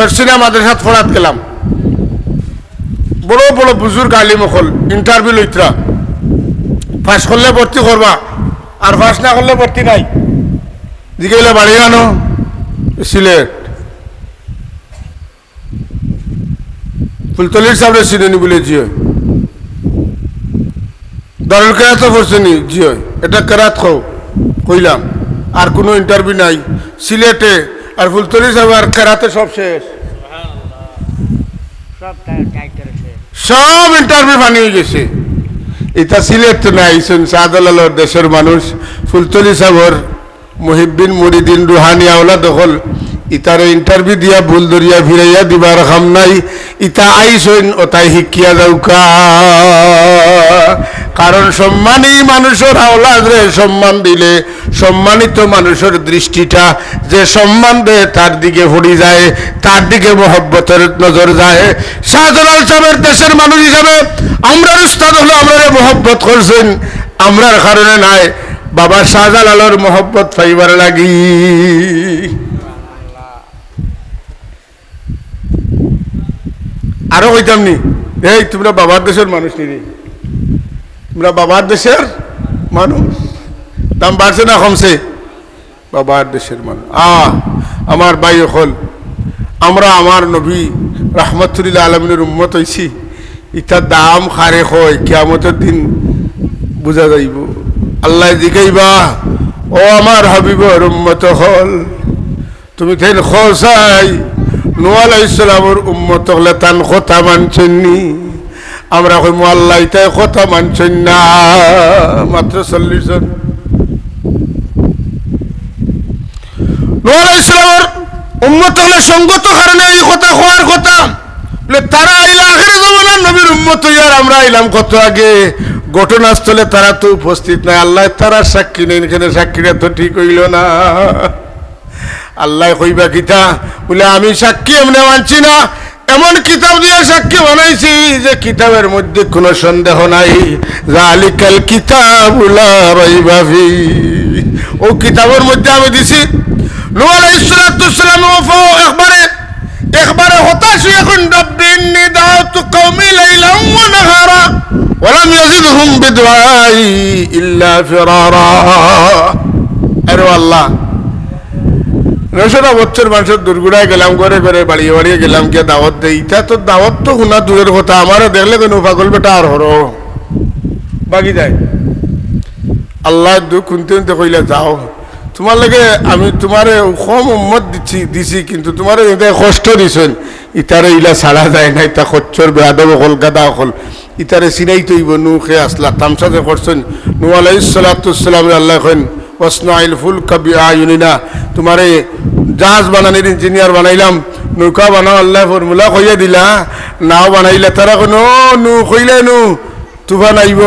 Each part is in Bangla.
সরসিনা মাদ্রাসাত ফোরাত গেলাম। বড় বড় বুজুর্গ আলিম হল ইন্টারভিউ লইতরা। পাস করলে ভর্তি করবা, আর পাস না করলে ভর্তি নাই। জিগাইলে বাড়ি আনো, সিলেট। ফুলতলির সামনে সিনেনি বলে জিও দারুল কেরাত পড়ছেনি জিও এটা কেরাত খাও কইলাম। আর কোনো ইন্টারভিউ নাই। সিলেটে আর ফুলতলি সাহেব আর খেরাতে সব শেষ। সব সব ইন্টারভিউ বানিয়ে গেছে। এটা সিলেট তো নাই শুন শাহজালালোর দেশের মানুষ। ফুলতলি সাগর মহিবিন মুরিদিন রুহানি আওলা দখল ইতারে ইন্টারভিউ দিয়া ভুল দরিয়া ফিরাইয়া দিবার খাম নাই। ইতা আইসইন, ওতাই শিকিয়া যাউকা কারণ সম্মানী মানুষের আওলাদরে সম্মান দিলে সম্মানিত মানুষের দৃষ্টিটা যে সম্মান দেয় তার দিকে ফুড়ি যায়, তার দিকে মহব্বতের নজর যায়। শাহজালাল সাহেবের দেশের মানুষ হিসাবে আমরা উস্তাদ হলো আমরা মহব্বত করছেন। আমরার কারণে নাই, বাবা শাহজালালের মহব্বত পাইবার লাগি। আরও কইতাম নি। এই, তোমরা বাবার দেশের মানুষ নি। তোমরা বাবার দেশের মানুষ। দাম বাড়ছে না কমছে? বাবার দেশের মানুষ। আ, আমার ভাই হল আমরা আমার নবী রহমতুল্লাহ আলমিনের উম্মত হইছি। ইটার দাম খারে হয় কিয়ামতের দিন বুঝা যাইব। আল্লাহ জিগাইবা, ও আমার হাবিবর উম্মত হল তুমি থেন খসাই নোয়াল ইসলামর উম্মত হলে তান কথা মানছেন নি? আমরা কই আল্লাহ ইতাই কথা মানছেন না, মাত্র চল্লিশ জন। নোয়াল ইসলামর উম্মত হলে সঙ্গত কারণে এই কথা হওয়ার কথা। তারা আইলা আখের জমানার নবীর উম্মত হইয়ার আমরা আইলাম কত আগে? ঘটনাস্থলে তারা তো উপস্থিত নাই। আল্লাহ তারা সাক্ষী নেই, এখানে সাক্ষীরা তো ঠিক হইল না। আল্লাহ কইবা কিতা বলে আমি সাক্ষী এমনি মানছি না। এমন কিতাব দিয়ে সাক্ষী বানাইছি যে কিতাবের মধ্যে কোনো সন্দেহ নাই। জালিকাল কিতাব ভাবি ও কিতাবের মধ্যে আমি দিছি নু আলাইসালাম একবারে। একবারে হতাশ এখন রব্বিন নিদাউত কওমি লাইলাম ওয়া নাহারা, ওয়া লাম ইয়াজিদহুম বিদুআই ইল্লা ফিরারা। আরে আল্লাহ নশোটা বছর মানুষের দুর্গুড়ায় গেলাম করে করে বাড়িয়ে বাড়িয়ে গেলাম কে দাওয়াত দেই। ইটা তো দাওয়াত তো শোনা দূরের কথা, আমারও দেখলে কেন পাগল বেটা আর হরো। বাকি যায়। আল্লাহ দুঃখ শুনতে শুনতে কইলে, যাও। তোমার লাগে আমি তোমারে কম উম্মত দিচ্ছি দিছি, কিন্তু তোমারে কষ্ট দিছেন। ইতারে ইলা ছাড়া যায় না ইতা খচ্চর বেয়াদব গাদা অকল। ইতারে চিনাই তৈব নু খে আসলা তামসা যে করছেন নু আলাইসালাম আল্লাহ কেন ওসনাইল ফুল কবি আয়ুনিনা তোমারে জাহাজ বানানির ইঞ্জিনিয়ার বানাইলাম। নৌকা বানাও, আল্লাহ ফর্মুলা কইয়া দিলা। নাও বানাইলে, তারা কোনো নু কইলে নু। তুফান আইব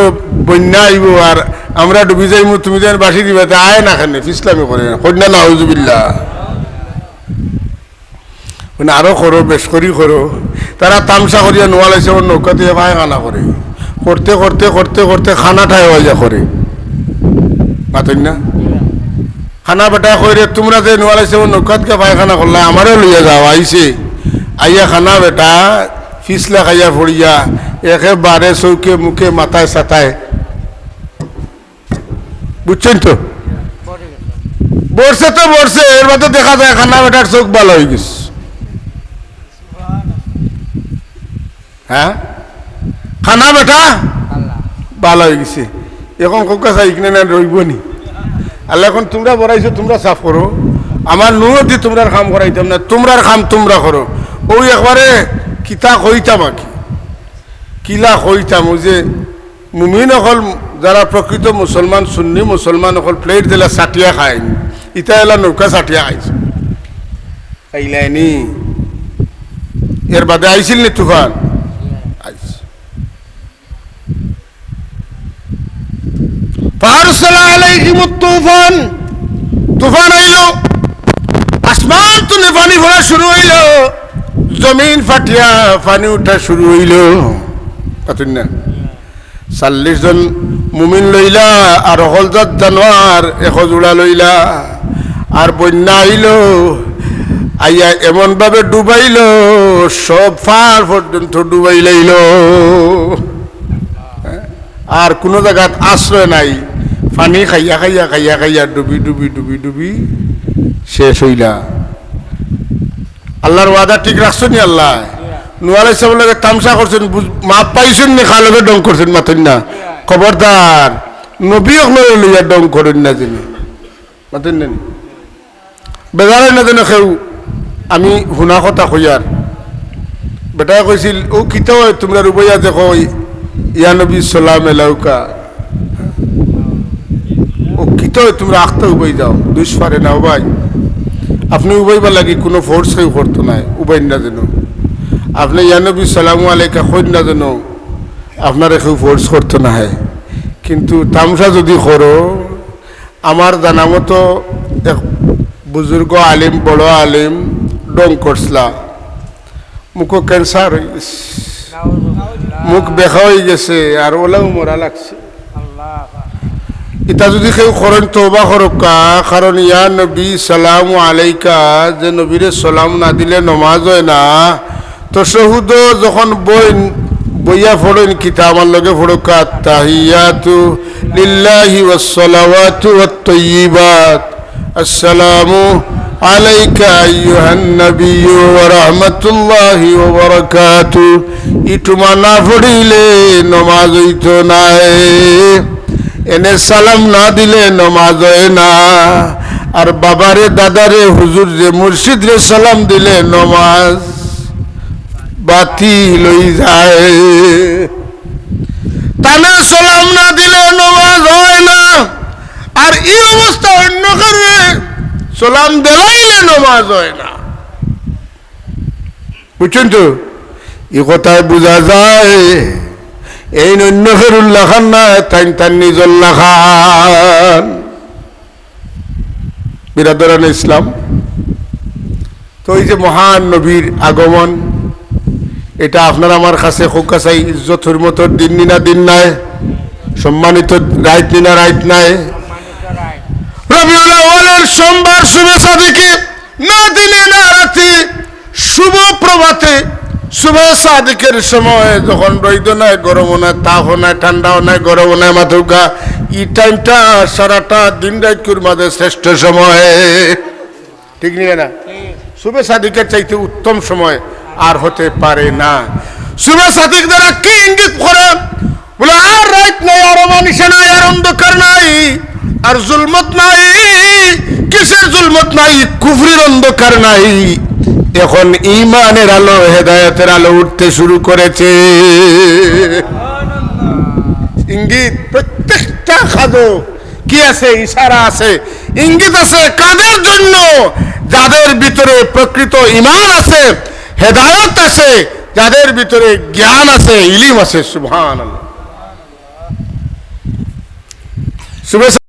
বন্যা আইব, আর আমরা ডুবি যাইমু, তুমি যেন বাসি দিবা। তা আয় না খানে ফিসলামি করে কন্যা না হজুবিল্লা মানে আরও করো, বেশ করি করো। তারা তামসা করিয়া নোয়ালাইছে ওর নৌকা দিয়ে ভাই খানা করে। করতে করতে করতে করতে খানা ঠাই হয়ে যা করে। না? খানা বেটা কইরে তোমরা যে নোয়ালাইছে নৌকাতকে পায়খানা করলা আমারও লইয়া যাও আইছে আইয়া খানা বেটা ফিসলা খাইয়া ফড়িয়া একেবারে চৌকে মুখে মাথায় সাতায় বুঝছেন তো? বসে তো বসে এর মধ্যে দেখা যায় খানা বেটার চোখ ভালো হয়ে গেছে। হ্যাঁ খানা বেটা? ভালো হয়ে গেছে। এখন কোকা চাই কিনে না রইব নি? আল্লাহ এখন তোমরা বড়াইছো, তোমরা সাফ করো। আমার নুয়ে দি তোমরার কাম করাইতাম না, তোমরার কাম তোমরা করো। ওই একবারে কিতা কইতাম আর কি। কিলা কইতাম ওই যে মুমিন অকল যারা প্রকৃত মুসলমান, সুন্নি মুসলমান অকল প্লেট দিলা চাটিয়া খায় ইটা এলা নৌকা চাটিয়া খাইছে। খাইলাইনি এর বাদে আইছিল নি তুফান আইছে তুফান তুফান হইল। জমিন ফাটিয়া জন মুমিন লইলা আর হলজাত জানোয়ার এশ জোড়া লইলা। আর বন্যা আইল। আইয়া এমনভাবে ডুবাইল, সব ফার পর্যন্ত ডুবাই লাইল। হ্যাঁ? আর কোনো জায়গাত আশ্রয় নাই। পানি খাইয়া খাইয়া খাইয়া খাইয়া ডুবি ডুবি ডুবি ডুবি শেষ হইলা। আল্লাহর ওয়াদা ঠিক রাখছো নি আল্লাহ নোয়াল সাহেব লাগে তামসা করছেন মাপ পাইছেন নি খালকে ডং করছেন মাথেন না। খবরদার, নবী হলে লইয়া ডং করেন না যিনি মাথেন না নি? না যেন খেউ আমি শুনা কথা কইয়ার বেটাই কৈছিল, ও কিতাও তোমরা রুবইয়া দেখো, ইয়া নবী সালাম এলাউকা কিতাও তোমরা আখতে উবাই যাও। দুষ না ভাই আপনি উবাইবা লাগে কোনো ফোর্স কেউ করতো নাই উবাই না যেন। আপনি ইয়া নবী সালামু আলাইকা খোঁজ না যেন আপনারা কেউ ফোর্স করতো না হয় কিন্তু তামসা যদি করো আমার জানা মতো এক বুজুর্গ আলিম বড় আলিম ডং করছলা। মুখো ক্যান্সার হয়ে গেছে। মুখ বেখা হয়ে গেছে আর ওলাও মরা লাগছে। ইটা যদি কেউ করেন তোবা করকা কারণ ইয়া নবী সালাম আলাইকা, যে নবীরে সালাম না দিলে নমাজ হয় না। তো সহুদ যখন বই বইয়া ফোড়েন কিতা আমার লগে ফোড়কা তাহিয়াতু লিল্লাহি ওয়াসসালাওয়াতু ওয়াত-তাইয়্যিবাত আসসালামু আলাইকা আইয়ুহান নাবিয়্যু ওয়া রাহমাতুল্লাহি ওয়া বারাকাতু। ইটুমা না পড়িলে নমাজ হইতো নাই এনে সালাম না দিলে নমাজ হয় না। আর বাবারে, দাদারে, হুজুর যে মুর্শিদ রে সালাম দিলে নমাজ বাতি লই যায়। তানে সালাম না দিলে নমাজ হয় না। আর এই অবস্থা অন্য করে সালাম দেওয়াইলে নমাজ হয় না। বুঝছেন তো? এ কথায় বোঝা যায় এই অন্য ফেরুল্লাহ খান না তাই তার নিজল্লা খান। বিরাদরান ইসলাম। তো এই যে মহান নবীর আগমন, এটা আপনার আমার কাছে কাছে ইজ্জত হরমতর দিন নিনা দিন নাই, সম্মানিত রাইট নিনা রাইট নাই। রবিউল সোমবার শুভেচ্ছা দিকে না দিনে না রাতে শুভ প্রভাতে শুভ সাদিকের সময় যখন রইদ নাই, গরম নাই, তাপ নাই, ঠান্ডাও নাই, গরম নাই মাথুকা এই টাইমটা সারাটা দিন রাইকুর মাঝে শ্রেষ্ঠ সময়। ঠিক নিয়ে না? শুভে সাদিকের চাইতে উত্তম সময় আর হতে পারে না। শুভে সাদিক দ্বারা কি ইঙ্গিত করে? বলে, আর রাত নাই, আর অমানিসা নাই, আর অন্ধকার নাই, আর জুলমত নাই, কিসের জুলমত নাই? কুফরির অন্ধকার নাই। এখন ইমানের আলো, হেদায়তের আলো উঠতে শুরু করেছে। ইঙ্গিত, প্রত্যেকটা খাদো, কি আছে? ইশারা আছে। ইঙ্গিত আছে কাদের জন্য? যাদের ভিতরে প্রকৃত ইমান আছে, হেদায়ত আছে, যাদের ভিতরে জ্ঞান আছে, ইলিম আছে সুবহান শুভেচ্ছা।